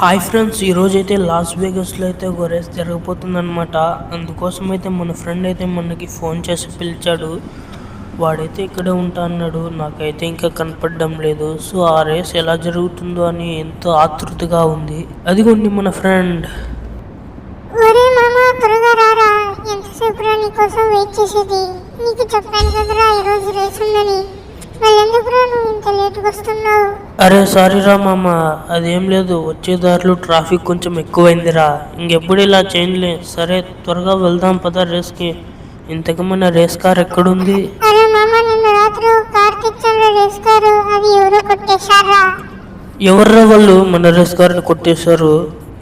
Hi friends ఈరోజు అయితే loss వేగస్లో అయితే ఒక రేస్ జరగబోతుందన్నమాట. అందుకోసం అయితే మన ఫ్రెండ్ అయితే మనకి ఫోన్ చేసి పిలిచాడు. వాడైతే ఇక్కడే ఉంటా అన్నాడు. నాకైతే ఇంకా కనపడడం లేదు. సో ఆ రేస్ ఎలా జరుగుతుందో అని ఎంతో ఆతృతగా ఉంది. అదిగోండి మన ఫ్రెండ్ నీకోసం వెయిట్ చేసేది? నీకు చెప్పాను కదరా ఈరోజు రేస్ ఉందని. అరే సారీ రా మామ. అదేం లేదు వచ్చే దారిలో ట్రాఫిక్ కొంచెం ఎక్కువైందిరా. ఇంకెప్పుడు ఇలా చేయలే సరే త్వరగా వెళ్దాం పద రేస్కి. ఇంతకు మన రేస్ కార్ ఎక్కడుంది? అరే మామ నిన్న రాత్రి కార్ తెచ్చాను రేస్ కారు. అది ఎవరో కొట్టేశారా? ఎవర్రా వాళ్ళు మన రేస్ కార్ని కొట్టేశారు?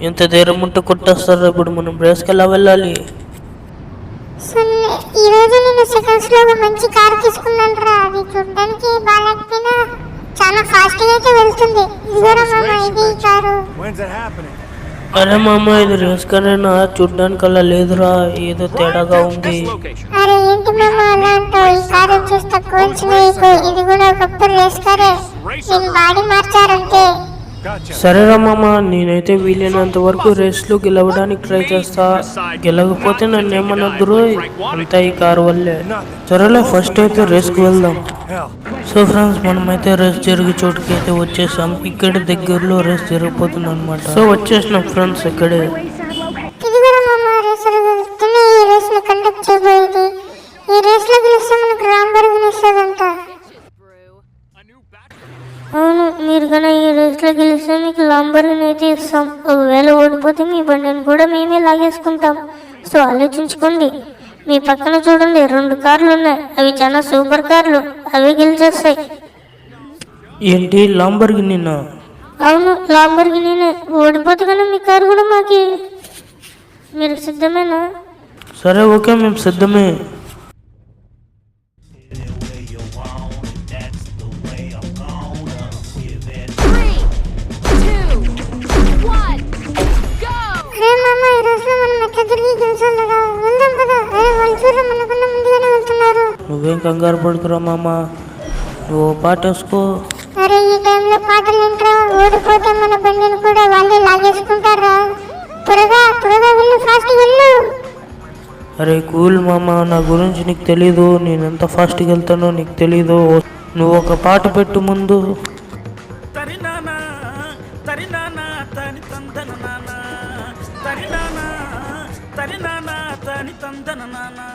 ఎంత ధైర్యం ఉంటే కొట్టేస్తారు ఇప్పుడు మనం రేస్కి ఎలా వెళ్ళాలి? ఈ రోజు నేను సెకండ్స్లో ఒక మంచి కార్ తీసుకున్నాను రా అది చూడడానికి బాగాలేకపోయినా చాలా ఫాస్ట్గా అయితే వెళ్తుంది. ఇదిగోరా మామ ఇది ఈ కారు? అరే మామ ఇది రేస్ కారేనా చూడ్డానికి అలా లేదురా ఏదో తేడాగా ఉంది. అరే ఏంటి మామ అలా అంటావు? ఈ కారు చూసి తక్కువ. ఇది కూడా ఒకప్పుడు రేస్ కారే. నేను బాడీ మార్చారంతే సరే సరేరా నేనైతే వీలైనంత వరకు రేస్లో గెలవడానికి ట్రై చేస్తా. గెలవకపోతే నన్ను ఏమనొద్దురు? అంతా ఈ కారు వల్లే. సరేలే ఫస్ట్ అయితే రేస్కి వెళ్దాం. సో ఫ్రెండ్స్ మనమైతే రేస్ జరిగే చోటుకి అయితే వచ్చేసాం. ఇక్కడ దగ్గరలో రేస్ జరిగిపోతుంది అనమాట సో వచ్చేసినాం ఫ్రెండ్స్ ఇక్కడే. సో ఆలోచించుకోండి. మీ పక్కన చూడండి రెండు కార్లు ఉన్నాయి అవి చాలా సూపర్ కార్లు. అవి గెలిచేస్తాయి. ఏంటి? లాంబర్గినినా? అవును లాంబర్గిని ఓడిపోతే కన్నా మీ కారు కూడా మాకి. మీరు సిద్ధమేనా? సరే ఓకే మేము సిద్ధమే. కంగారు పడుకురా మామ. నువ్వు ఓ పాట వేసుకో అరే ఈ టైంలో పాటలు ఏంట్రా ఓడిపోతే మన బండిని కూడా వాళ్ళే లాగేసుకుంటారా? త్వరగా త్వరగా వెళ్ళు ఫాస్ట్ వెళ్ళు అరే కూల్ మామ నా గురించి నీకు తెలీదు. నేను ఎంత ఫాస్ట్గా వెళ్తానో నీకు తెలీదు. నువ్వు ఒక పాట పెట్టు ముందు. తరినానా తరినానా తని తందన నానా. తరినానా తరినానా తని తందన నానా.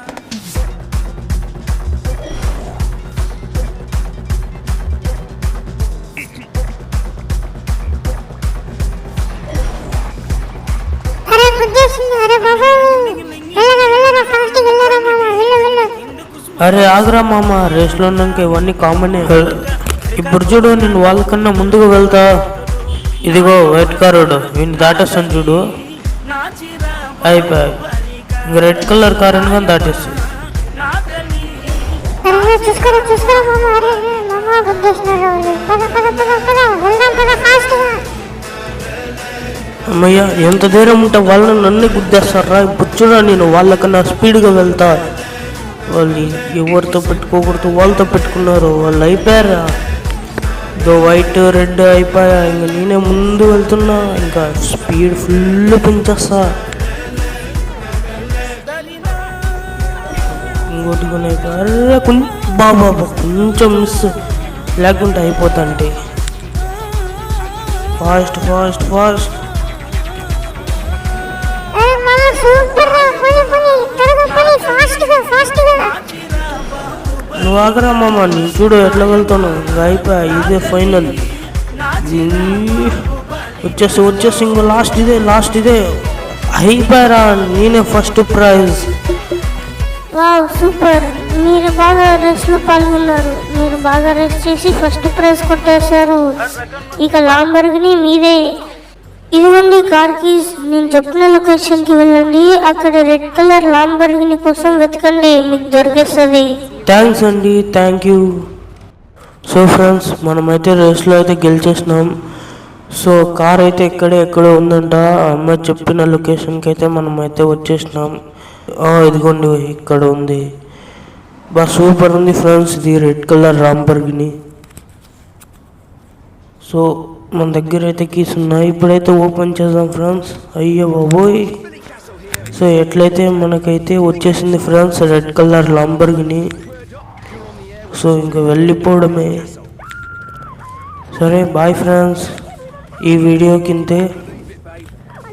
అరే ఆగ్రా మామ రేస్లో ఉన్నాక ఇవన్నీ కామనే ఇప్పుడు చూడు నేను వాళ్ళకన్నా ముందుకు వెళ్తా. ఇదిగో వైట్ కారుడు వీడిని దాటేస్తాను చూడు. అయిపోయి ఇంక రెడ్ కలర్ కార్ అనగా దాటేసి నా తల్లి అరే చూసుకోరా చూసుకోరా మామ అరే అరే, మామ గుద్దేసినారు వాళ్ళు. పద పద పద పద వెళ్దాం పద ఫాస్ట్గా అమ్మయ్య ఎంత దూరం ఉంటే వాళ్ళని నన్ను గుద్దేస్తారా ఇప్పుడు చూడ నేను వాళ్ళకన్నా స్పీడ్గా వెళ్తా. వాళ్ళు ఎవరితో పెట్టుకోకూడదు వాళ్ళతో పెట్టుకున్నారు వాళ్ళు అయిపోయారా? దో వైట్ రెడ్ అయిపోయా ఇంకా నేనే ముందు వెళ్తున్నా ఇంకా స్పీడ్ ఫుల్ పెంచేస్తా. ఇంకోటి కొన్ని అరే కొంచెం బాబా కొంచెం మిస్ లేకుంటే అయిపోతా అంటే ఫాస్ట్ ఫాస్ట్ ఫాస్ట్ సూపర్. నువ్వు ఆగరా మామ నేను చూడు ఎట్లా వెళ్తాను. అయిపోయా ఇదే ఫైనల్. వచ్చేసి వచ్చేసి ఇంకో లాస్ట్ ఇదే లాస్ట్ ఇదే. అయిపోయారా నేనే ఫస్ట్ ప్రైజ్ వావ్ సూపర్. మీరు బాగా రేస్లో పాల్గొన్నారు. మీరు బాగా రేస్ చేసి ఫస్ట్ ప్రైజ్ కొట్టేశారు. ఇక లాంబర్గిని మీదే. ఇదిగోండి కార్ కీస్. నేను చెప్పిన లొకేషన్కి వెళ్ళండి. అక్కడ రెడ్ కలర్ లాంబర్గిని కోసం వెతకండి. మీకు దొరికేస్తుంది. థ్యాంక్స్ అండి. థ్యాంక్ యూ సో ఫ్రెండ్స్ మనమైతే రేస్లో అయితే గెలిచేసినాం. సో కార్ అయితే ఇక్కడే ఎక్కడో ఉందంట. అమ్మ చెప్పిన లొకేషన్కి అయితే మనమైతే వచ్చేసినాం. ఇదిగోండి ఇక్కడ ఉంది. బా సూపర్ ఉంది ఫ్రెండ్స్ ఇది రెడ్ కలర్ రాంబర్గిని సో మన దగ్గర అయితే కీస్ ఉన్నాయి. ఇప్పుడైతే ఓపెన్ చేద్దాం ఫ్రెండ్స్ అయ్యో బాబోయ్. సో ఎట్లయితే మనకైతే వచ్చేసింది friends red colour Lamborghini so ఇంకా వెళ్ళిపోవడమే. సరే బాయ్ ఫ్రెండ్స్ ఈ వీడియో కింతే.